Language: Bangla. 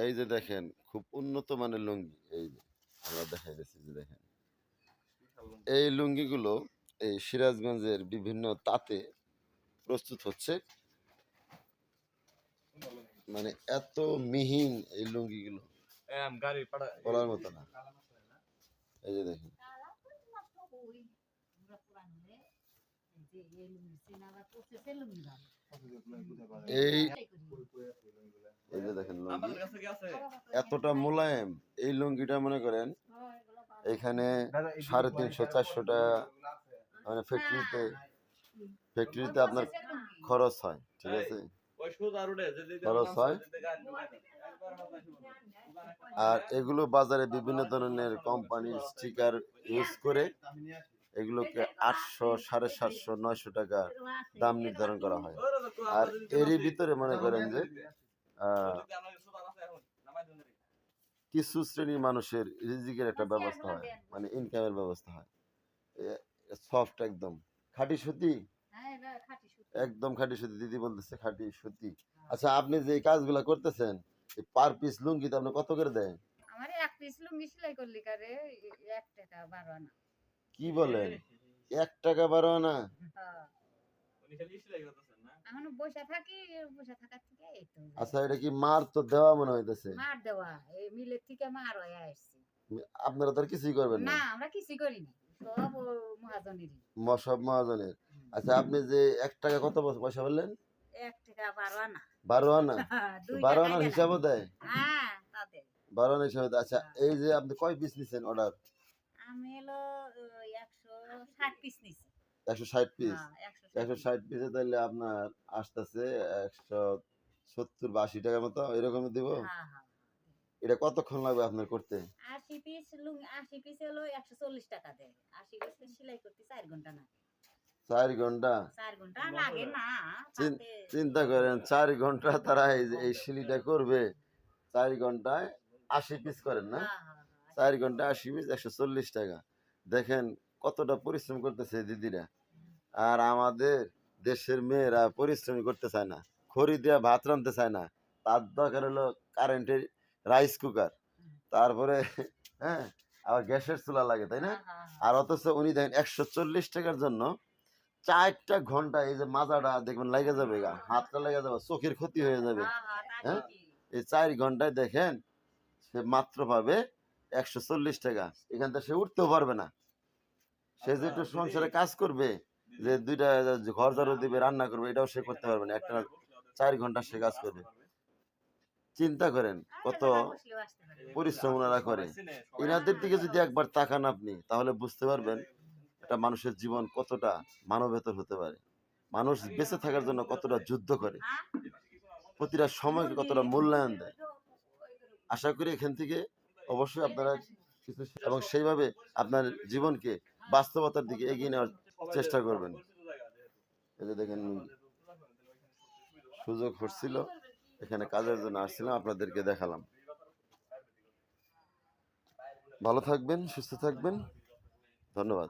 এই যে দেখেন খুব উন্নত মানের লুঙ্গি এই যে আমরা দেখাই দিচ্ছি যে দেখেন। এই লুঙ্গিগুলো এই সিরাজগঞ্জের বিভিন্ন তাঁতে প্রস্তুত হচ্ছে। মানে এত মিহিন এই লুঙ্গিগুলো। বলার মতো না। এই যে দেখেন। এই এই যে দেখেন লুঙ্গি। আমাদের কাছে কি আছে? এতটা মোলায়েম এই লুঙ্গিটা মনে করেন এখানে সাড়ে তিনশো চারশো টাকা মানে ফ্যাক্টরিতে ফ্যাক্টরিতে আপনার খরচ হয় ঠিক আছে? খরচ হয়। আর এগুলো বাজারে বিভিন্ন ধরনের কোম্পানির স্টিকার ইউজ করে এগুলোকে আটশো সাড়ে সাতশো নয়শো টাকা দাম নির্ধারণ করা হয়। আর এরই ভিতরে মনে করেন যে কিছু শ্রেণির মানুষের রিজিকের একটা ব্যবস্থা হয় মানে ইনকামের ব্যবস্থা হয়। সফট একদম। খাঁটি সুতি? একদম খাঁটি সুতি। দিদি বলতেছে খাঁটি সুতি। আচ্ছা আপনি যে কাজগুলা করতেছেন পার পিস লুঙ্গিতে আপনি কত করে দেন? আমার এক পিস লুঙ্গি সেলাই করলি কারে? এক টাকা বারো আনা। কি বলেন? এক টাকা বারো আনা? হ্যাঁ। এখন বসে থাকি বসে থাকার থেকে। তো আচ্ছা এটা কি মার তো দেওয়া মনে হইতেছে? মার দেওয়া এই মিলের থেকে মার হয়ে আসছে। আপনারা তো কিছুই করবেন না? না আমরা কিছুই করি না সব ও মহাজনেরই। সব মহাজনের। আচ্ছা আপনি যে এক টাকা কত পয়সা বললেন? এক টাকা বারো আনা বারো আনা বারো আনার হিসাবও দেয়? হ্যাঁ তাদের বারো আনার হিসাবে আচ্ছা এই যে আপনি কয় পিস নিছেন অর্ডার আমি হলো একশো ষাট পিস নিছি। একশো ষাট পিস হ্যাঁ, একশো ষাট পিসে তাহলে আপনার আসতেছে একশো সত্তর বা আশি টাকার মতো এরকম দিব? হ্যাঁ হ্যাঁ এটা কতক্ষণ লাগবে আপনার করতে? আশি পিস আশি পিস হলো একশো চল্লিশ টাকা দেয়। আশি পিস সেলাই করতে চার ঘণ্টা না চার ঘণ্টা? চার ঘণ্টা লাগে না চিন্তা করেন চার ঘণ্টা তারা এই সিলিটা করবে। চার ঘন্টায় আশি পিস করেন না? হ্যাঁ, হ্যাঁ, হ্যাঁ। চার ঘণ্টা আশি পিস একশো চল্লিশ টাকা। দেখেন কতটা পরিশ্রম করতেছে দিদিরা। আর আমাদের দেশের মেয়েরা পরিশ্রম করতে চায় না। খড়ি দিয়ে ভাত রাঁধতে চায় না। তার দরকার হলো কারেন্টের রাইস কুকার তারপরে হ্যাঁ আবার গ্যাসের চুলা লাগে তাই না? হ্যাঁ, হ্যাঁ, হ্যাঁ। আর অথচ উনি দেখেন একশো চল্লিশ টাকার জন্য চারটা ঘণ্টা এই যে মাজাটা দেখবেন লেগে যাবে গা হাতটা লেগে যাবে চোখের ক্ষতি হয়ে যাবে। হ্যাঁ? এই চার ঘন্টায় দেখেন সে মাত্র পাবে একশো চল্লিশ টাকা। এখান থেকে সে উঠতেও পারবে না। সে যে একটু সংসারে কাজ করবে যে দুইটা ঘর ঝাড়ু দিবে রান্না করবে এটাও সে করতে পারবে না। একটা চার ঘণ্টা সে কাজ করবে চিন্তা করেন কত। পরিশ্রম ওনারা করে এনাদের দিকে যদি একবার তাকান আপনি, তাহলে বুঝতে পারবেন একটা মানুষের জীবন কতটা মানবেতর হতে পারে মানুষ বেঁচে থাকার জন্য কতটা যুদ্ধ করে? প্রতিটা সময়কে কতটা মূল্যায়ন দেয় আশা করি এখান থেকে অবশ্যই আপনারা কিছু এবং সেইভাবে আপনার জীবনকে বাস্তবতার দিকে এগিয়ে নেওয়ার চেষ্টা করবেন যে দেখেন সুযোগ হচ্ছিল এখানে কাজের জন্য আসছিলাম আপনাদেরকে দেখালাম। ভালো থাকবেন সুস্থ থাকবেন ধন্যবাদ।